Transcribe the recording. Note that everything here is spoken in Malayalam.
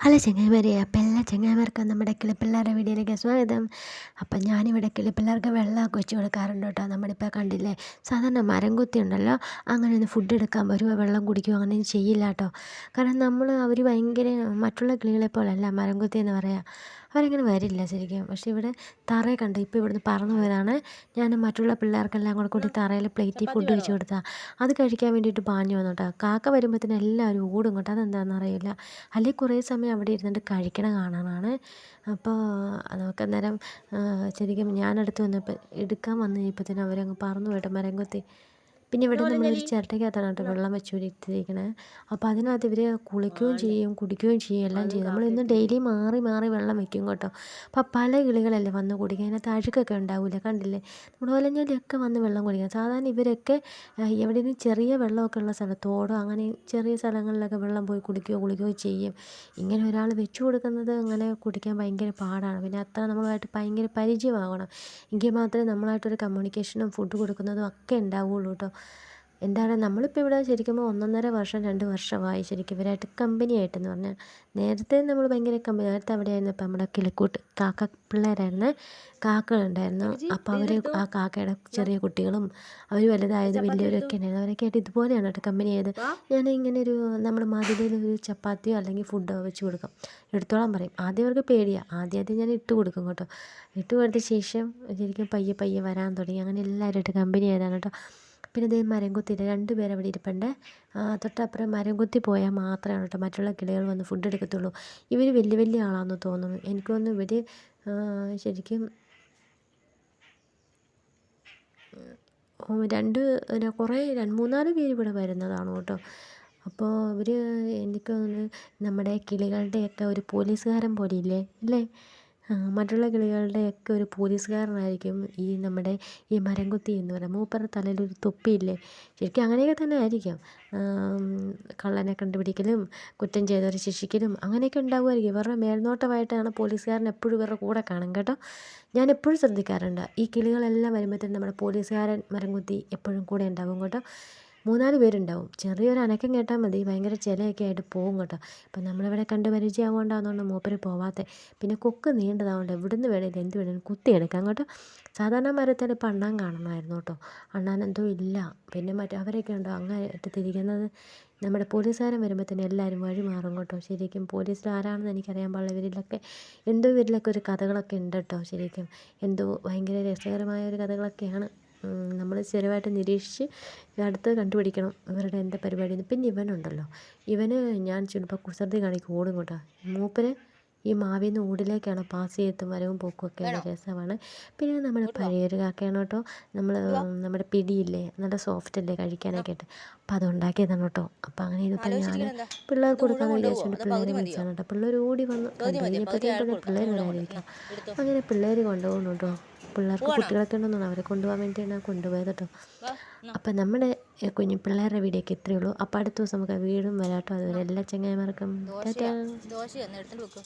ഹലോ ചങ്ങായിമാരെ അപ്പം എല്ലാ ചങ്ങായിമാർക്കും നമ്മുടെ കിളിപ്പിള്ളേരുടെ വീഡിയോയിലേക്ക് സ്വാഗതം. അപ്പം ഞാനിവിടെ കിളിപ്പിള്ളേർക്ക് വെള്ളമൊക്കെ വെച്ച് കൊടുക്കാറുണ്ട് കേട്ടോ. നമ്മളിപ്പോൾ കണ്ടില്ലേ സാധാരണ മരം കുത്തി ഉണ്ടല്ലോ അങ്ങനെ ഒന്ന് ഫുഡ് എടുക്കാൻ വരുമോ വെള്ളം കുടിക്കുമോ അങ്ങനെയൊന്നും ചെയ്യില്ല കേട്ടോ. കാരണം നമ്മൾ അവർ ഭയങ്കര മറ്റുള്ള കിളികളെ പോലല്ല മരം കുത്തി എന്ന് പറയാം. അവരങ്ങനെ വരില്ല ശരിക്കും. പക്ഷേ ഇവിടെ തറയെ കണ്ട് ഇപ്പോൾ ഇവിടുന്ന് പറന്നു പോയതാണ്. ഞാൻ മറ്റുള്ള പിള്ളേർക്കെല്ലാം കൂടെ കൂട്ടി തറയിൽ പ്ലേറ്റിൽ ഫുഡ് വെച്ച് കൊടുത്താൽ അത് കഴിക്കാൻ വേണ്ടിയിട്ട് പാഞ്ഞു വന്നു കേട്ടോ കാക്ക വരുമ്പോഴത്തേന് എല്ലാവരും ഓടും കേട്ടോ. അതെന്താണെന്ന് അറിയില്ല. അല്ലെങ്കിൽ കുറേ സമയം അവിടെ ഇരുന്നിട്ട് കഴിക്കണ കാണാനാണ്. അപ്പോൾ നമുക്ക് അന്നേരം ശരിക്കും ഞാനടുത്ത് വന്നപ്പോൾ എടുക്കാൻ വന്നു കഴിഞ്ഞപ്പോഴത്തേനും അവരങ്ങ് പറന്നു പോയിട്ട് മരം കൊത്തി. പിന്നെ ഇവിടെ നമ്മളൊരു ചിരട്ടയ്ക്കകത്താണ് കേട്ടോ വെള്ളം വെച്ചുകൊണ്ടിരിക്കുന്നത്. അപ്പോൾ അതിനകത്ത് ഇവർ കുളിക്കുകയും ചെയ്യും കുടിക്കുകയും ചെയ്യും എല്ലാം ചെയ്യും. നമ്മൾ ഇന്ന് ഡെയിലി മാറി മാറി വെള്ളം വെക്കും കേട്ടോ. അപ്പോൾ പല കിളികളല്ലേ വന്ന് കുടിക്കുക അതിനകത്ത് അഴുക്കൊക്കെ ഉണ്ടാവില്ല കണ്ടില്ലേ? നമ്മുടെ ഒലഞ്ഞലിയൊക്കെ വന്ന് വെള്ളം കുടിക്കുക സാധാരണ ഇവരൊക്കെ എവിടെയെങ്കിലും ചെറിയ വെള്ളമൊക്കെ ഉള്ള സ്ഥലത്തോടോ അങ്ങനെ ചെറിയ സ്ഥലങ്ങളിലൊക്കെ വെള്ളം പോയി കുടിക്കുകയോ കുളിക്കുകയോ ചെയ്യും. ഇങ്ങനെ ഒരാൾ വെച്ചു കൊടുക്കുന്നത് അങ്ങനെ കുടിക്കാൻ ഭയങ്കര പാടാണ്. പിന്നെ അത്ര നമ്മളുമായിട്ട് ഭയങ്കര പരിചയമാകണം. എങ്കിൽ മാത്രമേ നമ്മളായിട്ടൊരു കമ്മ്യൂണിക്കേഷനും ഫുഡ് കൊടുക്കുന്നതും ഒക്കെ ഉണ്ടാവുകയുള്ളൂ കേട്ടോ. എന്താണ് നമ്മളിപ്പോൾ ഇവിടെ ശരിക്കും ഒന്നൊന്നര വർഷം രണ്ട് വർഷമായി ശരിക്കും ഇവരായിട്ട് കമ്പനി ആയിട്ടെന്ന് പറഞ്ഞാൽ നേരത്തെ നമ്മൾ ഭയങ്കര കമ്പനി നേരത്തെ അവിടെയായിരുന്നു ഇപ്പം നമ്മുടെ കിളിക്കൂട്ട് കാക്ക പിള്ളേരായിരുന്നു കാക്കകളുണ്ടായിരുന്നു. അപ്പോൾ അവർ ആ കാക്കയുടെ ചെറിയ കുട്ടികളും അവർ വലുതായത് വലിയവരൊക്കെ ഉണ്ടായിരുന്നു അവരൊക്കെ ആയിട്ട് ഇതുപോലെയാണ് കേട്ടോ കമ്പനി ആയത്. ഞാൻ ഇങ്ങനെ ഒരു നമ്മൾ മതിലിൽ ഒരു ചപ്പാത്തിയോ അല്ലെങ്കിൽ ഫുഡോ വെച്ച് കൊടുക്കും. എടുത്തോളാൻ പറയും. ആദ്യം അവർക്ക് പേടിയാണ് ആദ്യം ആദ്യം ഞാൻ ഇട്ട് കൊടുക്കും കേട്ടോ. ഇട്ട് കൊടുത്ത ശേഷം ശരിക്കും പയ്യെ പയ്യെ വരാൻ തുടങ്ങി. അങ്ങനെ എല്ലാവരുമായിട്ട് കമ്പനി ആയതാണ് കേട്ടോ. പിന്നെ ദേ മരം കുത്തിയിട്ട് രണ്ട് പേര് അവിടെ ഇരിപ്പുണ്ട് തൊട്ടപ്പുറം മരം കുത്തി പോയാൽ മാത്രമാണ് കേട്ടോ മറ്റുള്ള കിളികൾ വന്ന് ഫുഡ് എടുക്കത്തുള്ളൂ. ഇവർ വലിയ വലിയ ആളാണെന്ന് തോന്നുന്നു. എനിക്ക് തോന്നുന്നു ഇവർ ശരിക്കും രണ്ട് കുറേ രണ്ട് മൂന്നാൽ പേര് ഇവിടെ വരുന്നതാണ് കേട്ടോ അപ്പോൾ ഇവർ എനിക്ക് തോന്നുന്നു നമ്മുടെ കിളികളുടെയൊക്കെ ഒരു പോലീസുകാരൻ പോലെ ഇല്ലേ അല്ലേ? മറ്റുള്ള കിളികളുടെയൊക്കെ ഒരു പോലീസുകാരനായിരിക്കും ഈ നമ്മുടെ ഈ മരംകൊത്തി എന്ന് പറയുന്നത്. മൂപ്പരുടെ തലയിലൊരു തൊപ്പിയില്ലേ? ശരിക്കും അങ്ങനെയൊക്കെ തന്നെ ആയിരിക്കും. കള്ളനെ കണ്ടുപിടിക്കലും കുറ്റം ചെയ്തവരെ ശിക്ഷിക്കലും അങ്ങനെയൊക്കെ ഉണ്ടാകുമായിരിക്കും ഇവരുടെ മേൽനോട്ടമായിട്ടാണ് പോലീസുകാരൻ എപ്പോഴും ഇവരുടെ കൂടെ കാണും കേട്ടോ. ഞാൻ എപ്പോഴും ശ്രദ്ധിക്കാറുണ്ട് ഈ കിളികളെല്ലാം വരുമ്പോഴത്തേനും നമ്മുടെ പോലീസുകാരൻ മരംകൊത്തി എപ്പോഴും കൂടെ ഉണ്ടാകും കേട്ടോ. മൂന്നാൽ പേരുണ്ടാവും. ചെറിയൊരു അനക്കം കേട്ടാൽ മതി. ഭയങ്കര ചിലയൊക്കെ ആയിട്ട് പോകും കേട്ടോ. ഇപ്പം നമ്മളിവിടെ കണ്ട് പരിചയമാകൊണ്ടാണെന്നുകൊണ്ട് മൂപ്പര് പോവാത്തെ. പിന്നെ കൊക്ക് നീണ്ടതാവുകൊണ്ട് എവിടുന്ന് വേണേലും എന്ത് വേണേലും കുത്തിയെടുക്കാം കേട്ടോ. സാധാരണ മരത്തിൽ ഇപ്പം അണ്ണാൻ കാണണമായിരുന്നു കേട്ടോ. അണ്ണാൻ എന്തോ ഇല്ല. പിന്നെ മറ്റേ അവരൊക്കെ ഉണ്ടോ? അങ്ങനെ തിരിക്കുന്നത് നമ്മുടെ പോലീസുകാരൻ വരുമ്പോൾ തന്നെ എല്ലാവരും വഴി മാറും കേട്ടോ. ശരിക്കും പോലീസിൽ ആരാണെന്ന് എനിക്കറിയാൻ പാടില്ല. ഇവരിലൊക്കെ എന്തോ ഇവരിലൊക്കെ ഒരു കഥകളൊക്കെ ഉണ്ട് കേട്ടോ. ശരിക്കും എന്തോ ഭയങ്കര രസകരമായ ഒരു കഥകളൊക്കെയാണ്. നമ്മൾ ചെറുതായിട്ട് നിരീക്ഷിച്ച് അടുത്ത് കണ്ടുപിടിക്കണം ഇവരുടെ എന്താ പരിപാടി പിന്നെ ഇവനുണ്ടല്ലോ ഇവന് ഞാൻ ചിലപ്പോൾ കുസൃതി കാണിക്കും ഓടും കേട്ടോ. മൂപ്പര് ഈ മാവിൽ നിന്ന് ഊടിലേക്കാണ് പാസ് ചെയ്തും വരവും പോക്കും ഒക്കെയാണ് രസമാണ്. പിന്നെ നമ്മൾ പഴയൊരു കാക്കയാണ് കേട്ടോ. നമ്മൾ നമ്മുടെ പിടിയില്ലേ നല്ല സോഫ്റ്റ് അല്ലേ കഴിക്കാനൊക്കെ ആയിട്ട്. അപ്പോൾ അത് ഉണ്ടാക്കിയതാണ് കേട്ടോ. അപ്പോൾ അങ്ങനെ ഇതിപ്പോൾ ഞാൻ പിള്ളേർക്ക് കൊടുക്കാമെന്ന് വിചാരിച്ചുകൊണ്ട് പിള്ളേർ വിളിച്ചാണ് കേട്ടോ. പിള്ളേർ ഓടി വന്നു കഴിഞ്ഞപ്പോഴത്തേക്കും പിള്ളേർ വരാതിരിക്കാം അങ്ങനെ പിള്ളേർ കൊണ്ടുപോകുന്നു കേട്ടോ പിള്ളേർക്ക് കുട്ടികളൊക്കെ ഉണ്ടെന്നാണ് അവരെ കൊണ്ടുപോകാൻ വേണ്ടിയാണ് കൊണ്ടുപോയത് കേട്ടോ. അപ്പം നമ്മുടെ കുഞ്ഞു പിള്ളേരുടെ വീഡിയോക്ക് ഇത്രയേ ഉള്ളൂ. അപ്പം അടുത്ത ദിവസം നമുക്ക് വീടും വരാട്ടോ അതുവരെ എല്ലാ ചങ്ങായിമാർക്കും ദോശ എടുത്തിട്ട് വെക്കും.